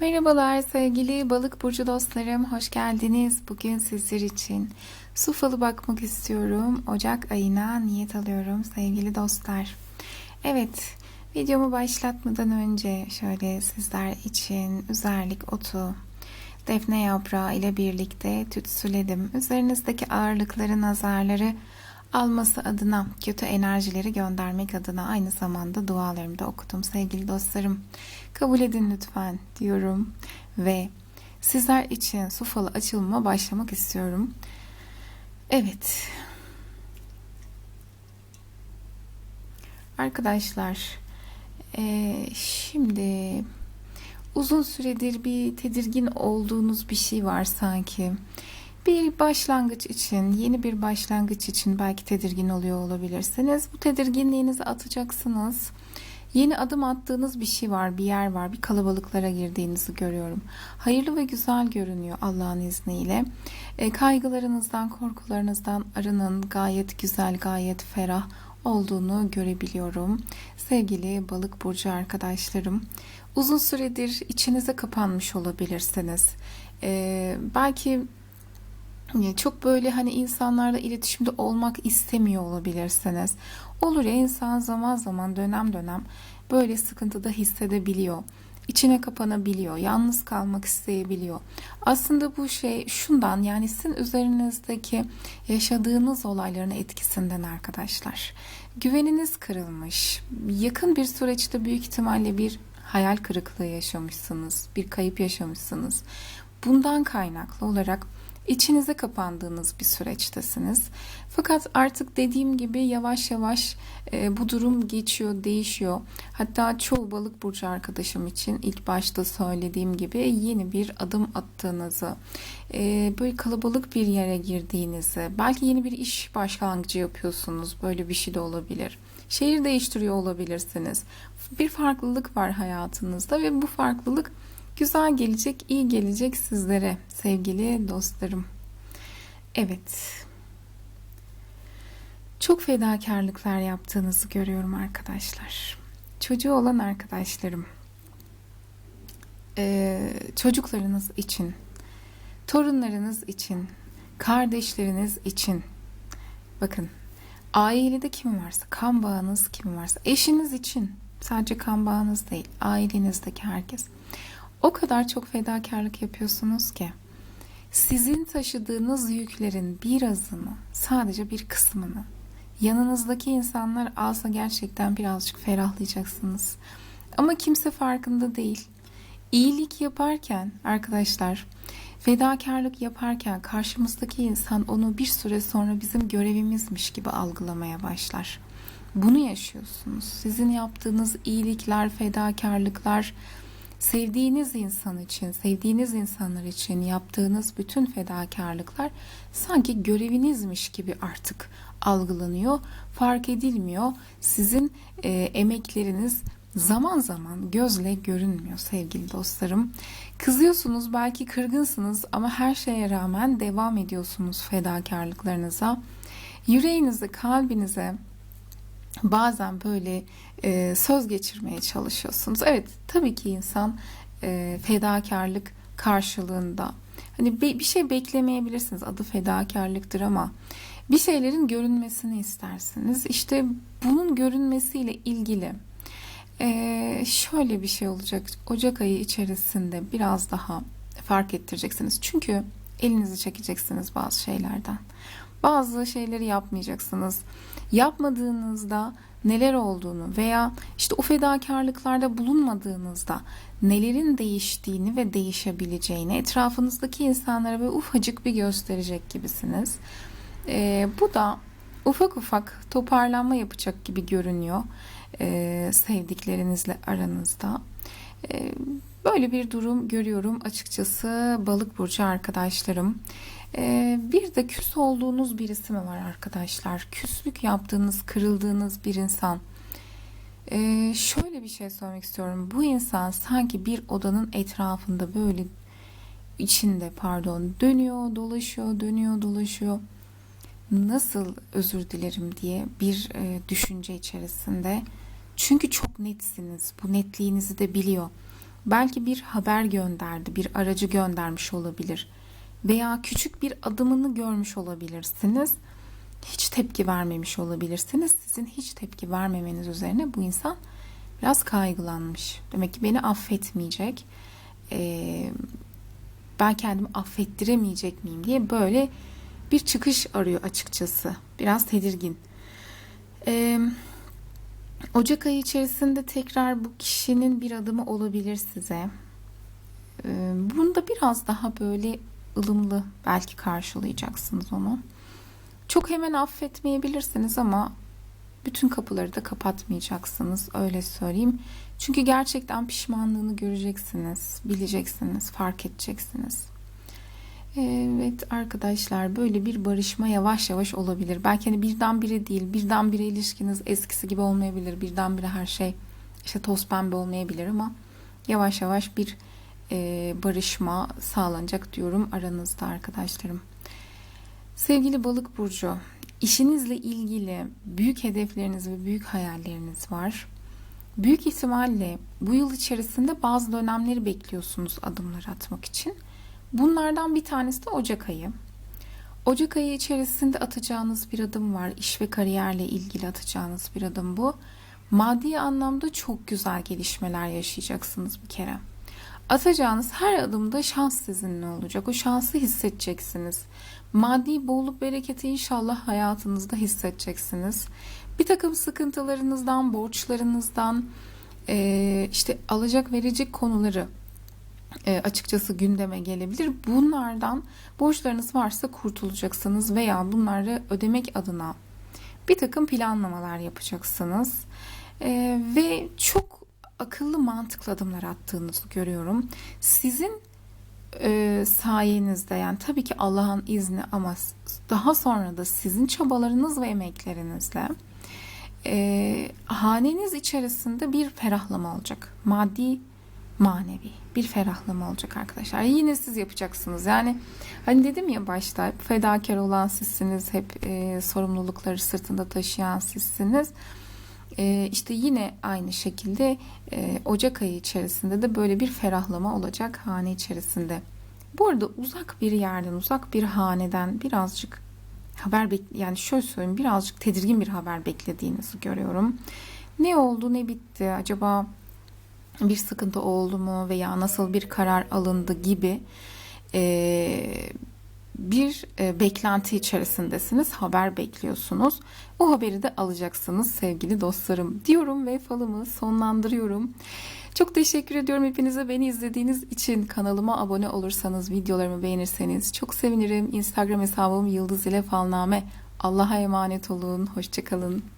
Merhabalar sevgili balık burcu dostlarım, hoş geldiniz. Bugün sizler için su falı bakmak istiyorum. Ocak ayına niyet alıyorum sevgili dostlar. Evet, videomu başlatmadan önce şöyle sizler için üzerlik otu, defne yaprağı ile birlikte tütsüledim. Üzerinizdeki ağırlıkları, nazarları alması adına, kötü enerjileri göndermek adına aynı zamanda dualarımı da okudum sevgili dostlarım. Kabul edin lütfen diyorum ve sizler için su falı açılımıma başlamak istiyorum. Evet. Arkadaşlar, eee, şimdi uzun süredir bir tedirgin olduğunuz bir şey var sanki. Bir başlangıç için, yeni bir başlangıç için belki tedirgin oluyor olabilirsiniz. Bu tedirginliğinizi atacaksınız. Yeni adım attığınız bir şey var, bir yer var, bir kalabalıklara girdiğinizi görüyorum. Hayırlı ve güzel görünüyor Allah'ın izniyle. E, kaygılarınızdan, korkularınızdan arının gayet güzel, gayet ferah olduğunu görebiliyorum. Sevgili balık burcu arkadaşlarım, uzun süredir içinize kapanmış olabilirsiniz. E, belki çok böyle hani insanlarla iletişimde olmak istemiyor olabilirsiniz. Olur ya insan zaman zaman dönem dönem böyle sıkıntıda hissedebiliyor. İçine kapanabiliyor, yalnız kalmak isteyebiliyor. Aslında bu şey şundan yani sizin üzerinizdeki yaşadığınız olayların etkisinden arkadaşlar. Güveniniz kırılmış. Yakın bir süreçte büyük ihtimalle bir hayal kırıklığı yaşamışsınız, bir kayıp yaşamışsınız. Bundan kaynaklı olarak içinize kapandığınız bir süreçtesiniz. Fakat artık dediğim gibi yavaş yavaş e, bu durum geçiyor, değişiyor. Hatta çoğu balık burcu arkadaşım için ilk başta söylediğim gibi yeni bir adım attığınızı, e, böyle kalabalık bir yere girdiğinizi, belki yeni bir iş başlangıcı yapıyorsunuz. Böyle bir şey de olabilir. Şehir değiştiriyor olabilirsiniz. Bir farklılık var hayatınızda ve bu farklılık güzel gelecek, iyi gelecek sizlere sevgili dostlarım. Evet. Çok fedakarlıklar yaptığınızı görüyorum arkadaşlar. Çocuğu olan arkadaşlarım. Ee, çocuklarınız için, torunlarınız için, kardeşleriniz için. Bakın, ailede kim varsa, kan bağınız kim varsa, eşiniz için, sadece kan bağınız değil, ailenizdeki herkes. O kadar çok fedakarlık yapıyorsunuz ki sizin taşıdığınız yüklerin birazını, sadece bir kısmını yanınızdaki insanlar alsa gerçekten birazcık ferahlayacaksınız. Ama kimse farkında değil. İyilik yaparken arkadaşlar, fedakarlık yaparken karşımızdaki insan onu bir süre sonra bizim görevimizmiş gibi algılamaya başlar. Bunu yaşıyorsunuz. Sizin yaptığınız iyilikler, fedakarlıklar, sevdiğiniz insan için, sevdiğiniz insanlar için yaptığınız bütün fedakarlıklar sanki görevinizmiş gibi artık algılanıyor, fark edilmiyor. Sizin e, emekleriniz zaman zaman gözle görünmüyor sevgili dostlarım. Kızıyorsunuz, belki kırgınsınız ama her şeye rağmen devam ediyorsunuz fedakarlıklarınıza. Yüreğinize, kalbinize bazen böyle e, söz geçirmeye çalışıyorsunuz. Evet tabii ki insan e, fedakarlık karşılığında hani bir, şey beklemeyebilirsiniz adı fedakarlıktır ama bir şeylerin görünmesini istersiniz. İşte bunun görünmesiyle ilgili e, şöyle bir şey olacak. Ocak ayı içerisinde biraz daha fark ettireceksiniz. Çünkü elinizi çekeceksiniz bazı şeylerden. Bazı şeyleri yapmayacaksınız. Yapmadığınızda neler olduğunu veya işte o fedakarlıklarda bulunmadığınızda nelerin değiştiğini ve değişebileceğini etrafınızdaki insanlara böyle ufacık bir gösterecek gibisiniz. Ee, bu da ufak ufak toparlanma yapacak gibi görünüyor e, sevdiklerinizle aranızda. E, böyle bir durum görüyorum açıkçası balık burcu arkadaşlarım. Ee, bir de küs olduğunuz birisi mi var arkadaşlar? Küslük yaptığınız, kırıldığınız bir insan. Ee, şöyle bir şey söylemek istiyorum. Bu insan sanki bir odanın etrafında böyle içinde pardon dönüyor, dolaşıyor, dönüyor, dolaşıyor. Nasıl özür dilerim diye bir e, düşünce içerisinde. Çünkü çok netsiniz. Bu netliğinizi de biliyor. Belki bir haber gönderdi, bir aracı göndermiş olabilir. Veya küçük bir adımını görmüş olabilirsiniz. Hiç tepki vermemiş olabilirsiniz. Sizin hiç tepki vermemeniz üzerine bu insan biraz kaygılanmış. Demek ki beni affetmeyecek. Ee, ben kendimi affettiremeyecek miyim diye böyle bir çıkış arıyor açıkçası. Biraz tedirgin. Ee, Ocak ayı içerisinde tekrar bu kişinin bir adımı olabilir size. Ee, Bunda biraz daha böyle ılımlı belki karşılayacaksınız onu. Çok hemen affetmeyebilirsiniz ama bütün kapıları da kapatmayacaksınız öyle söyleyeyim. Çünkü gerçekten pişmanlığını göreceksiniz, bileceksiniz, fark edeceksiniz. Evet arkadaşlar böyle bir barışma yavaş yavaş olabilir. Belki hani birdenbire değil, birdenbire ilişkiniz eskisi gibi olmayabilir. Birdenbire her şey işte toz pembe olmayabilir ama yavaş yavaş bir e, barışma sağlanacak diyorum aranızda arkadaşlarım. Sevgili balık burcu, işinizle ilgili büyük hedefleriniz ve büyük hayalleriniz var. Büyük ihtimalle bu yıl içerisinde bazı dönemleri bekliyorsunuz adımlar atmak için. Bunlardan bir tanesi de Ocak ayı. Ocak ayı içerisinde atacağınız bir adım var. İş ve kariyerle ilgili atacağınız bir adım bu. Maddi anlamda çok güzel gelişmeler yaşayacaksınız bir kere. Atacağınız her adımda şans sizinle olacak. O şansı hissedeceksiniz. Maddi bolluk bereketi inşallah hayatınızda hissedeceksiniz. Bir takım sıkıntılarınızdan, borçlarınızdan, işte alacak verecek konuları e, açıkçası gündeme gelebilir. Bunlardan borçlarınız varsa kurtulacaksınız veya bunları ödemek adına bir takım planlamalar yapacaksınız. E, ve çok akıllı mantıklı adımlar attığınızı görüyorum. Sizin e, sayenizde yani tabii ki Allah'ın izni ama daha sonra da sizin çabalarınız ve emeklerinizle e, haneniz içerisinde bir ferahlama olacak. Maddi manevi bir ferahlama olacak arkadaşlar. Yine siz yapacaksınız. Yani hani dedim ya başta fedakar olan sizsiniz. Hep e, sorumlulukları sırtında taşıyan sizsiniz. E, işte yine aynı şekilde e, Ocak ayı içerisinde de böyle bir ferahlama olacak hane içerisinde. Bu arada uzak bir yerden, uzak bir haneden birazcık haber bek yani şöyle söyleyeyim birazcık tedirgin bir haber beklediğinizi görüyorum. Ne oldu, ne bitti? Acaba bir sıkıntı oldu mu veya nasıl bir karar alındı gibi e, bir e, beklenti içerisindesiniz. Haber bekliyorsunuz. O haberi de alacaksınız sevgili dostlarım diyorum ve falımı sonlandırıyorum. Çok teşekkür ediyorum hepinize beni izlediğiniz için. Kanalıma abone olursanız, videolarımı beğenirseniz çok sevinirim. Instagram hesabım Yıldız ile Falname. Allah'a emanet olun. Hoşçakalın.